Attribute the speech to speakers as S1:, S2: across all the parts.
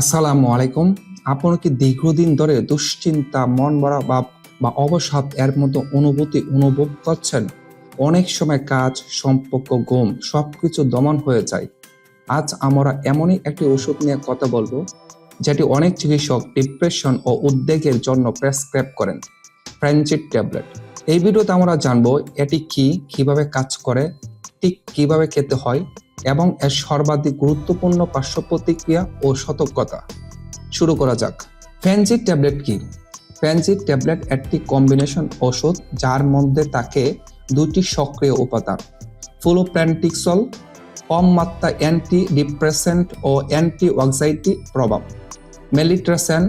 S1: আসসালামু আলাইকুম। আপনি কি দীর্ঘদিন ধরে দুশ্চিন্তা, মন মরা ভাব বা অবসাদ এর মতো অনুভূতি অনুভব করছেন? অনেক সময় কাজ, সম্পর্ক, ঘুম সবকিছু দমন হয়ে যায়। আজ আমরা এমনই একটি ওষুধ নিয়ে কথা বলব, যেটি অনেক চিকিৎসক ডিপ্রেশন ও উদ্বেগের জন্য প্রেসক্রাইব করেন ফ্রেঞ্চিট ট্যাবলেট এই ভিডিওতে আমরা জানব, এটি কি, কীভাবে কাজ করে, ঠিক কীভাবে খেতে হয় এবং এর সর্বাধিক গুরুত্বপূর্ণ পার্শ্ব প্রতিক্রিয়া ও সতর্কতা। শুরু করা যাক। ফ্যানজিক ট্যাবলেট কি? ফ্যানজিক ট্যাবলেট একটি কম্বিনেশন ওষুধ যার মধ্যে থাকে দুটি সক্রিয় উপাদান, ফুলোপ্যান্টিক্সল, কম মাত্রা অ্যান্টি ডিপ্রেসেন্ট ও অ্যান্টি অক্সাইটি প্রভাব, মেলিট্রাসেন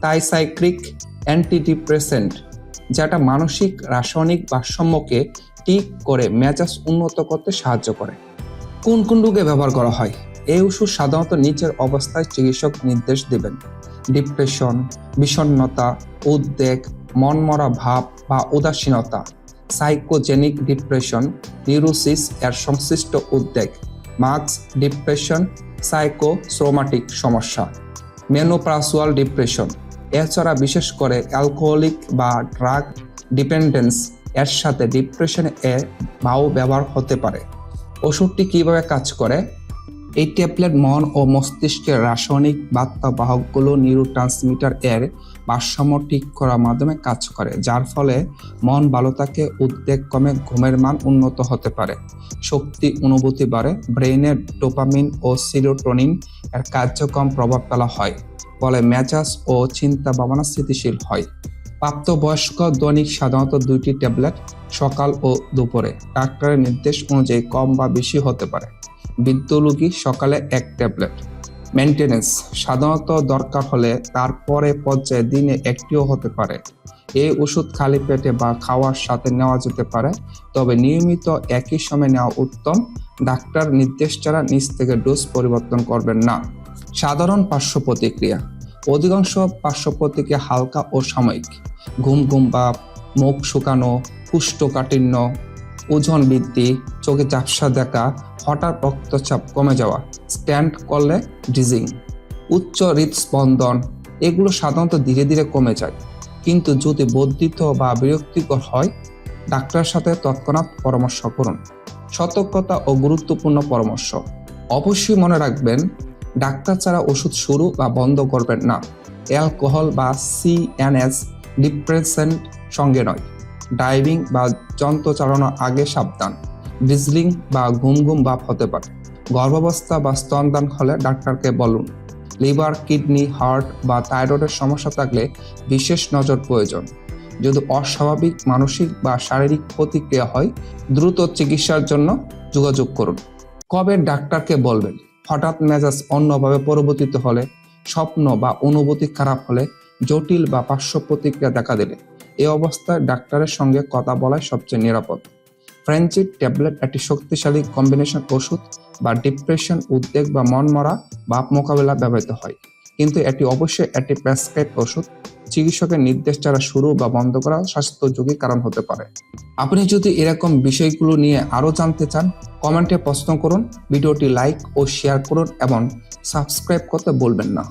S1: টাইসাইক্রিক অ্যান্টিডিপ্রেসেন্ট, যেটা মানসিক রাসায়নিক ভারসাম্যকে ঠিক করে মেজাজ উন্নত করতে সাহায্য করে। কোন কোন রোগে ব্যবহার করা হয়? এই ওষুধ সাধারণত নিচের অবস্থায় চিকিৎসক নির্দেশ দেবেন। ডিপ্রেশন, বিষণ্ণতা, উদ্বেগ, মনমরা ভাব বা উদাসীনতা, সাইকোজেনিক ডিপ্রেশন, নিউরোসিস এর সংশ্লিষ্ট উদ্বেগ মার্কস ডিপ্রেশন, সাইকোসোমাটিক সমস্যা, মেনোপ্রাসুয়াল ডিপ্রেশন। এছাড়া বিশেষ করে অ্যালকোহলিক বা ড্রাগ ডিপেন্ডেন্স এর সাথে ডিপ্রেশন এ ভাও ব্যবহার হতে পারে। ওষুধটি কীভাবে কাজ করে? এই ট্যাবলেট মন ও মস্তিষ্কের রাসায়নিক বার্তা বাহকগুলো নিউরো ট্রান্সমিটার এর ভারসাম্য ঠিক করার মাধ্যমে কাজ করে, যার ফলে মন ভালো থাকে, উদ্বেগ কমে, ঘুমের মান উন্নত হতে পারে, শক্তি অনুভূতি বাড়ে ব্রেনের ডোপামিন ও সিরোটোনিন এর কার্যক্রম প্রভাব ফেলা হয়, ফলে মেজাজ ও চিন্তা ভাবনা স্থিতিশীল হয়। প্রাপ্তবয়স্ক দৈনিক সাধারণত দুইটি ট্যাবলেট সকাল ও দুপুরে। ডাক্তারের নির্দেশ অনুযায়ী কম বা বেশি হতে পারে। বৃদ্ধ সকালে এক ট্যাবলেট। মেনটেনেন্স সাধারণত দরকার হলে তারপরে পর্যায়ে দিনে একটিও হতে পারে। এই ওষুধ খালি পেটে বা খাওয়ার সাথে নেওয়া যেতে পারে, তবে নিয়মিত একই সময় নেওয়া উত্তম। ডাক্তার নির্দেশ ছাড়া নিজ থেকে ডোজ পরিবর্তন করবেন না। সাধারণ পার্শ্ব প্রতিক্রিয়া অধিকাংশ পার্শ্ব প্রতিক্রিয়া হালকা ও সাময়িক। ঘুম ঘুম ভাব মুখ শুকানো কুষ্ঠকাঠিন্য ওজন বৃদ্ধি, চোখে চাপসা দেখা, হঠাৎ রক্তচাপ কমে যাওয়া, স্ট্যান্ড করলে ডিজিং উচ্চ হৃদস্পন্দন, এগুলো সাধারণত ধীরে ধীরে কমে যায়। কিন্তু যদি বর্ধিত বা বিরক্তিকর হয়, ডাক্তারের সাথে তৎক্ষণাৎ পরামর্শ করুন। সতর্কতা ও গুরুত্বপূর্ণ পরামর্শ। অবশ্যই মনে রাখবেন, ডাক্তার ছাড়া ওষুধ শুরু বা বন্ধ করবেন না। অ্যালকোহল বা সিএনএস ডিপ্রেসেন্ট সঙ্গে নয়। ডাইভিং বা যন্ত্র চালানোর আগে সাবধান। ডিজলিং বা ঘুম ঘুম ভাব হতে পারে। গর্ভাবস্থা বা স্তনদান হলে ডাক্তারকে বলুন। লিভার, কিডনি, হার্ট বা থাইরয়েডের সমস্যা থাকলে বিশেষ নজর প্রয়োজন। যদি অস্বাভাবিক, মানসিক বা শারীরিক প্রতিক্রিয়া হয়, দ্রুত চিকিৎসার জন্য যোগাযোগ করুন। কবে ডাক্তারকে বলবেন? হঠাৎ মেজাজ অন্যভাবে পরিবর্তিত হলে, স্বপ্ন বা অনুভূতি খারাপ হলে জটিল বা পার্শ্ব প্রতিক্রিয়া দেখা দিলে এই অবস্থায় ডাক্তারের সঙ্গে কথা বলাই সবচেয়ে নিরাপদ। ফ্রেঞ্চিট ট্যাবলেট একটি শক্তিশালী কম্বিনেশন ওষুধ বা ডিপ্রেশন, উদ্বেগ বা মন মরা ভাব মোকাবেলা ব্যবহৃত হয়। কিন্তু এটি অবশ্যই একটি প্রেসক্রাইব ওষুধ। চিকিৎসকের নির্দেশ ছাড়া শুরু বা বন্ধ করা স্বাস্থ্য ঝুঁকির কারণ হতে পারে। আপনি যদি এরকম বিষয়গুলো নিয়ে আরও জানতে চান, কমেন্টে প্রশ্ন করুন, ভিডিওটি লাইক ও শেয়ার করুন এবং সাবস্ক্রাইব করতে বলবেন না।